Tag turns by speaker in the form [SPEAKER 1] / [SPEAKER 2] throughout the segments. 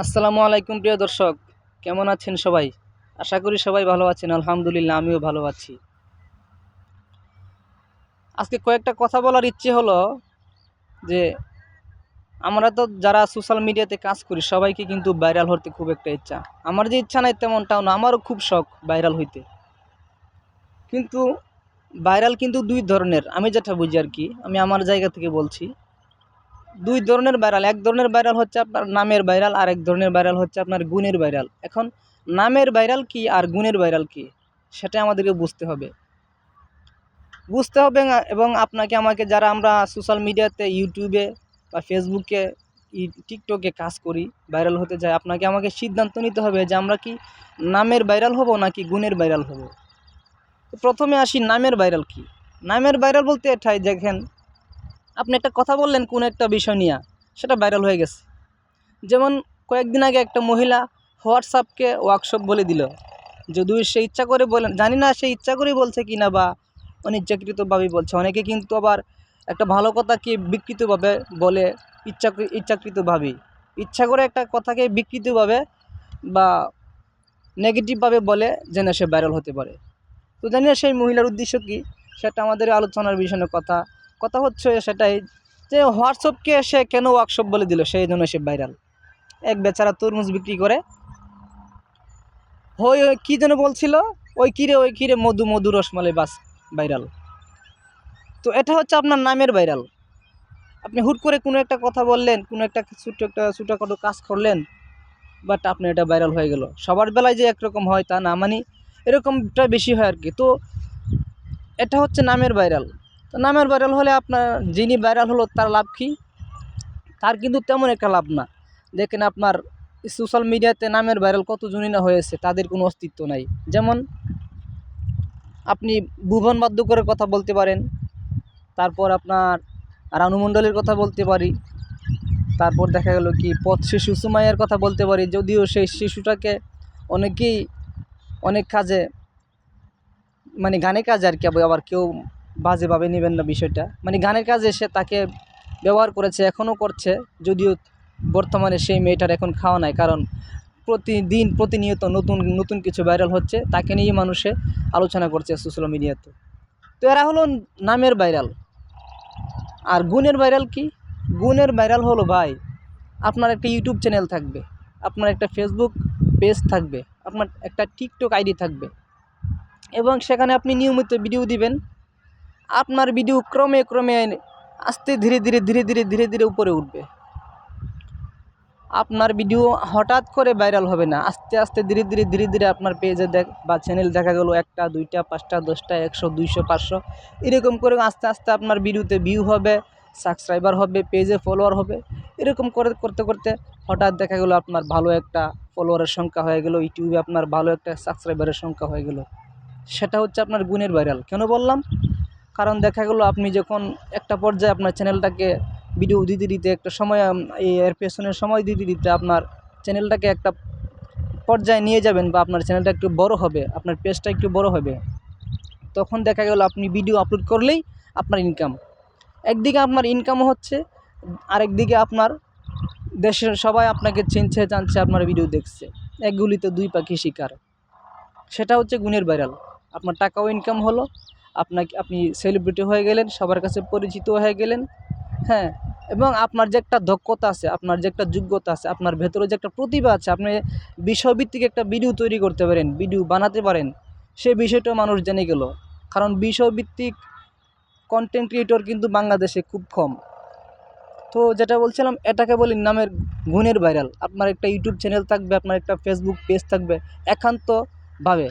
[SPEAKER 1] আসসালামু আলাইকুম প্রিয় দর্শক, কেমন আছেন সবাই? আশা করি সবাই ভালো আছেন, আলহামদুলিল্লাহ আমিও ভালো আছি। আজকে কয়েকটা কথা বলার ইচ্ছে হলো যে, আমরা তো যারা সোশ্যাল মিডিয়াতে কাজ করি, সবাইকে কিন্তু ভাইরাল হতে খুব একটা ইচ্ছা। আমার যে ইচ্ছা নাই তেমনটাও না, আমারও খুব শখ ভাইরাল হইতে। কিন্তু ভাইরাল কিন্তু দুই ধরনের, আমি যেটা বুঝি আর কি, আমি আমার জায়গা থেকে বলছি। দুই ধরনের ভাইরাল এক ধরনের ভাইরাল হচ্ছে আপনার নামের ভাইরাল আর এক ধরনের ভাইরাল হচ্ছে আপনার গুণের ভাইরাল এখন নামের ভাইরাল কি আর গুণের ভাইরাল কি? সেটা আমাদেরকে বুঝতে হবে। বুঝতে হবে এবং আপনাকে, আমাকে যারা আমরা সোশ্যাল মিডিয়াতে ইউটিউবে বা ফেসবুকে টিকটকে কাজ করি ভাইরাল হতে চাই আপনাকে আমাকে সিদ্ধান্ত নিতে হবে যে আমরা কি নামের ভাইরাল হব নাকি গুণের ভাইরাল হব। প্রথমে আসি, নামের ভাইরাল কি? নামের ভাইরাল বলতে এটাই, দেখেন আপনি একটা কথা বললেন কোনো একটা বিষয় নিয়ে, সেটা ভাইরাল হয়ে গেছে। যেমন কয়েকদিন আগে একটা মহিলা হোয়াটসঅ্যাপকে ওয়ার্কশপ বলে দিল। যদিও সে ইচ্ছা করে বলেন জানি না সে ইচ্ছা করেই বলছে কি না বা অনিচ্ছাকৃতভাবেই বলছে। অনেকে কিন্তু আবার একটা ভালো কথাকে বিকৃতভাবে বলে, ইচ্ছা ইচ্ছাকৃতভাবেই ইচ্ছা করে একটা কথাকে বিকৃতভাবে বা নেগেটিভভাবে বলে যেন সে ভাইরাল হতে পারে। তো জানি না সেই মহিলার উদ্দেশ্য কী, সেটা আমাদের আলোচনার বিষয়ের কথা। কথা হচ্ছে সেটাই যে হোয়াটসঅ্যাপকে সে কেন ওয়ার্কশপ বলে দিল? সেই জন্য সে ভাইরাল এক বেচারা তরমুজ বিক্রি করে। হই ওই কী যেন বলছিল? ওই কিরে ওই কিরে মধু মধু রসমালাই বাস ভাইরাল তো এটা হচ্ছে আপনার নামের ভাইরাল আপনি হুট করে কোনো একটা কথা বললেন, কোনো একটা ছোট্ট একটা, ছোটোখাটো কাজ করলেন বাট আপনি এটা ভাইরাল হয়ে গেল। সবার বেলায় যে একরকম হয় তা না মানে এরকমটা বেশি হয় আর কি তো এটা হচ্ছে নামের ভাইরাল তো নামের ভাইরাল হলে আপনার, যিনি ভাইরাল হলো তার লাভ কী? তার কিন্তু তেমন একটা লাভ না। দেখেন আপনার সোশ্যাল মিডিয়াতে নামের ভাইরাল কতজনই না হয়েছে, তাদের কোনো অস্তিত্ব নাই। যেমন আপনি ভুবন বাদ্যকরের কথা বলতে পারেন, তারপর আপনার রানু মণ্ডলের কথা বলতে পারি, তারপর দেখা গেল কি, পথ শিশু সুমাইয়ার কথা বলতে পারি, যদিও সেই শিশুটাকে অনেকেই অনেক কাজে মানে গানে কাজে আর কি আবার- আবার কেউ বাজেভাবে নেবেন না বিষয়টা। মানে গানের কাজে সে তাকে ব্যবহার করেছে, এখনও করছে, যদিও বর্তমানে সেই মেয়েটার এখন খাওয়া নাই, কারণ প্রতিদিন প্রতিনিয়ত নতুন নতুন কিছু ভাইরাল হচ্ছে, তাকে নিয়ে মানুষে আলোচনা করছে সোশ্যাল মিডিয়াতে তো। এরা হলো নামের ভাইরাল আর গুণের ভাইরাল কি? গুণের ভাইরাল হলো ভাই, আপনার একটা ইউটিউব চ্যানেল থাকবে, আপনার একটা ফেসবুক পেজ থাকবে, আপনার একটা টিকটক আইডি থাকবে। এবং সেখানে আপনি নিয়মিত ভিডিও দিবেন আপনার ভিডিও ক্রমে ক্রমে আস্তে ধীরে ধীরে ধীরে ধীরে ধীরে ধীরে উপরে উঠবে। আপনার ভিডিও হঠাৎ করে ভাইরাল হবে না। আস্তে আস্তে ধীরে ধীরে ধীরে ধীরে আপনার পেজে দেখ বা চ্যানেল দেখা গেলো একটা, দুইটা, পাঁচটা, দশটা, একশো, দুইশো, পাঁচশো। এরকম করে আস্তে আস্তে আপনার ভিডিওতে ভিউ হবে সাবস্ক্রাইবার হবে পেজে ফলোয়ার হবে। এরকম করে, করতে করতে হঠাৎ দেখা গেলো আপনার ভালো একটা ফলোয়ারের সংখ্যা হয়ে গেলো, ইউটিউবে আপনার ভালো একটা সাবস্ক্রাইবারের সংখ্যা হয়ে গেলো। সেটা হচ্ছে আপনার গুণের ভাইরাল কেন বললাম? কারণ দেখা গেলো আপনি যখন একটা পর্যায়ে আপনার চ্যানেলটাকে ভিডিও দিতে দিতে একটা সময় এর পেছনের সময় দিতে দিতে আপনার চ্যানেলটাকে একটা পর্যায়ে নিয়ে যাবেন বা আপনার চ্যানেলটা একটু বড় হবে, আপনার পেজটা একটু বড় হবে। তখন দেখা গেল আপনি ভিডিও আপলোড করলেই আপনার ইনকাম একদিকে আপনার ইনকামও হচ্ছে, আরেকদিকে আপনার দেশের সবাই আপনাকে চিনছে, জানছে, আপনার ভিডিও দেখছে। একগুলিতে দুই পাখি শিকার। সেটা হচ্ছে গুণের ভাইরাল আপনার টাকাও ইনকাম হলো আপনাকে, আপনি সেলিব্রিটি হয়ে গেলেন, সবার কাছে পরিচিত হয়ে গেলেন হ্যাঁ? এবং আপনার যে একটা দক্ষতা আছে, আপনার যে একটা যোগ্যতা আছে, আপনার ভেতরে যে একটা প্রতিভা আছে, আপনি বিষয়ভিত্তিক একটা ভিডিও তৈরি করতে পারেন ভিডিও বানাতে পারেন সেই বিষয়টা মানুষ জেনে গেল। কারণ বিষয়ভিত্তিক কন্টেন্ট ক্রিয়েটর কিন্তু বাংলাদেশে খুব কম। তো যেটা বলছিলাম, এটাকে বলি নামের গুণের ভাইরাল আপনার একটা ইউটিউব চ্যানেল থাকবে, আপনার একটা ফেসবুক পেজ থাকবে, একান্তভাবে।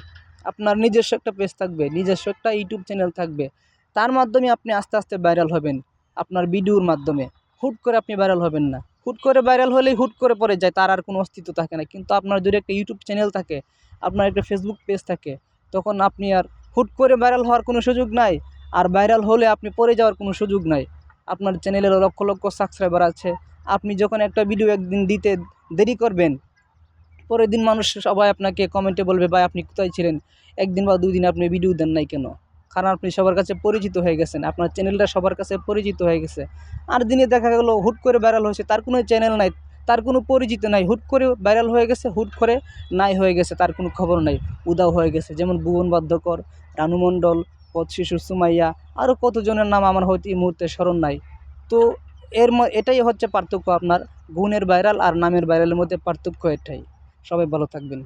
[SPEAKER 1] আপনার নিজস্ব একটা পেজ থাকবে, নিজস্ব একটা ইউটিউব চ্যানেল থাকবে। তার মাধ্যমে আপনি আস্তে আস্তে ভাইরাল হবেন আপনার ভিডিওর মাধ্যমে। হুট করে আপনি ভাইরাল হবেন না। হুট করে ভাইরাল হলেই হুট করে পড়ে যায়, তার আর কোনো অস্তিত্ব থাকে না। কিন্তু আপনার যদি একটা ইউটিউব চ্যানেল থাকে, আপনার একটা ফেসবুক পেজ থাকে, তখন আপনি আর হুট করে ভাইরাল হওয়ার কোনো সুযোগ নাই। আর ভাইরাল হলে আপনি পড়ে যাওয়ার কোনো সুযোগ নাই। আপনার চ্যানেলের লক্ষ লক্ষ সাবস্ক্রাইবার আছে। আপনি যখন একটা ভিডিও একদিন দিতে দেরি করবেন পরের দিন মানুষ সবাই আপনাকে কমেন্টে বলবে, ভাই, আপনি কোথায় ছিলেন? একদিন বা দুই দিন আপনি ভিডিও দেন নাই কেন? কারণ আপনি সবার কাছে পরিচিত হয়ে গেছেন, আপনার চ্যানেলটা সবার কাছে পরিচিত হয়ে গেছে। আর দিনে দেখা গেলো, হুট করে ভাইরাল হয়েছে, তার কোনো চ্যানেল নাই, তার কোনো পরিচিত নাই, হুট করে ভাইরাল হয়ে গেছে, হুট করে নাই হয়ে গেছে, তার কোনো খবর নাই, উদাও হয়ে গেছে। যেমন ভুবন বাদ্যকর, রানু মণ্ডল, পথ শিশু সুমাইয়া আরও কতজনের নাম আমার হয়তো এই মুহূর্তে স্মরণ নাই। তো এর এটাই হচ্ছে পার্থক্য আপনার, গুণের ভাইরাল আর নামের ভাইরালের মধ্যে পার্থক্য এটাই। সবাই ভালো থাকবেন।